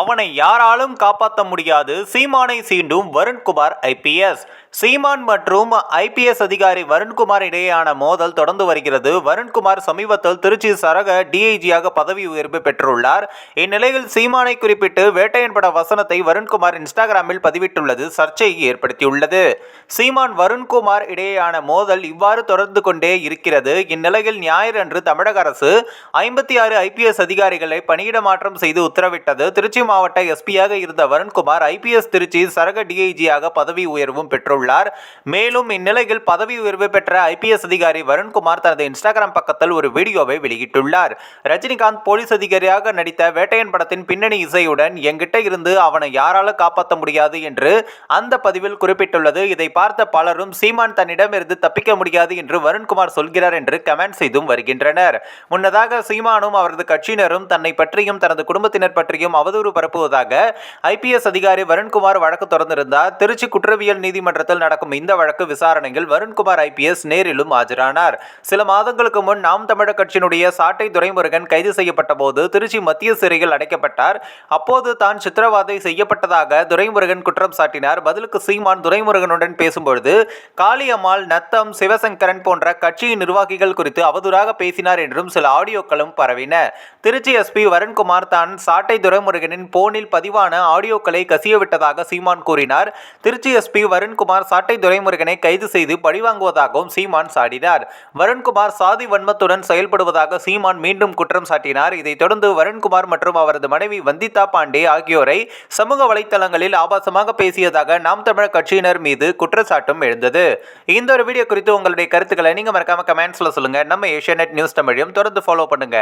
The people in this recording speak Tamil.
அவனை யாராலும் காப்பாற்ற முடியாது. சீமானை சீண்டும் வருண்குமார் ஐபிஎஸ் சீமான் மற்றும் ஐபிஎஸ் அதிகாரி வருண்குமார் இடையேயான மோதல் தொடர்ந்து வருகிறது. வருண்குமார் சமீபத்தில் திருச்சி சரக டிஐஜியாக பதவி உயர்வு பெற்றுள்ளார். இந்நிலையில் சீமானை குறிப்பிட்டு வேட்டையன் பட வசனத்தை வருண்குமார் இன்ஸ்டாகிராமில் பதிவிட்டுள்ளது. சர்ச்சையை ஏற்படுத்தியுள்ளது. சீமான் வருண்குமார் இடையேயான மோதல் இவ்வாறு தொடர்ந்து கொண்டே இருக்கிறது. இந்நிலையில் ஞாயிறன்று தமிழக அரசு ஐம்பத்தி ஆறு ஐபிஎஸ் அதிகாரிகளை பணியிட மாற்றம் செய்து உத்தரவிட்டது. திருச்சி மாவட்ட எஸ்பியாக இருந்த வருண்குமார் ஐபிஎஸ் திருச்சி சரக டிஐஜியாக பதவி உயர்வும் பெற்றுள்ளார். மேலும் இந்நிலையில் பதவி உயர்வு பெற்ற ஐபிஎஸ் அதிகாரி வருண்குமார் தனது இன்ஸ்டாகிராம் பக்கத்தில் ஒரு வீடியோவை வெளியிட்டுள்ளார். ரஜினிகாந்த் போலீஸ் அதிகாரியாக நடித்த வேட்டையன் படத்தின் பின்னணி இசையுடன் எங்கிட்ட இருந்து அவனை யாரால காப்பாற்ற முடியாது என்று அந்த பதிவில் குறிப்பிட்டுள்ளது. இதை பார்த்த பலரும் சீமான் தன்னிடமிருந்து தப்பிக்க முடியாது என்று வருண்குமார் சொல்கிறார் என்று கமெண்ட் செய்தும் வருகின்றனர். முன்னதாக சீமானும் அவரது கட்சியினரும் தன்னை பற்றியும் தனது குடும்பத்தினர் பற்றியும் அவதூறு பரப்புவதாக ஐபிஎஸ் அதிகாரி வருண்குமார் வழக்கு தொடர்ந்திருந்தார் திருச்சி குற்றவியல் நீதிமன்றத்தில் நடக்கும் இந்த வழக்கு விசாரணையில் வருண்குமார் ஐபிஎஸ் நேரிலும் ஆஜரானார். சில மாதங்களுக்கு முன் நாம் தமிழர் கட்சியினுடைய சாட்டை துரைமுருகன் கைது செய்யப்பட்ட போது திருச்சி மத்திய சிறையில் அடைக்கப்பட்டார். அப்போது தான் சித்திரவாதை செய்யப்பட்டதாக துரைமுருகன் குற்றம் சாட்டினார். பதிலுக்கு சீமான் துரைமுருகனுடன் பேசும்பொழுது காளியம்மாள் நத்தம் சிவசங்கரன் போன்ற கட்சியின் நிர்வாகிகள் குறித்து அவதூறாக பேசினார் என்றும் சில ஆடியோக்களும் பரவின. திருச்சி எஸ்பி வருண்குமார் தான் சாட்டை துரைமுருகனின் போனில் பதிவான ஆடியோக்களை கசியவிட்டதாக சீமான் கூறினார். திருச்சி எஸ்பி வருண்குமார் சாட்டை துரைமுருகனை கைது செய்து பழிவாங்குவதாகவும் சீமான் சாடினார். வருண்குமார் சாதி வன்மத்துடன் செயல்படுவதாக சீமான் மீண்டும் குற்றம் சாட்டினார். இதைத் தொடர்ந்து வருண்குமார் மற்றும் அவரது மனைவி வந்திதா பாண்டே ஆகியோரை சமூக வலைத்தளங்களில் ஆபாசமாக பேசியதாக நாம் தமிழர் கட்சியினர் மீது குற்றச்சாட்டும் எழுந்தது. இந்த ஒரு வீடியோ குறித்து உங்களுடைய கருத்துக்களை நீங்க மறக்காம கமெண்ட்ஸ்ல சொல்லுங்க. நம்ம ஏஷியா நியூஸ் தமிழையும் தொடர்ந்து ஃபாலோ பண்ணுங்க.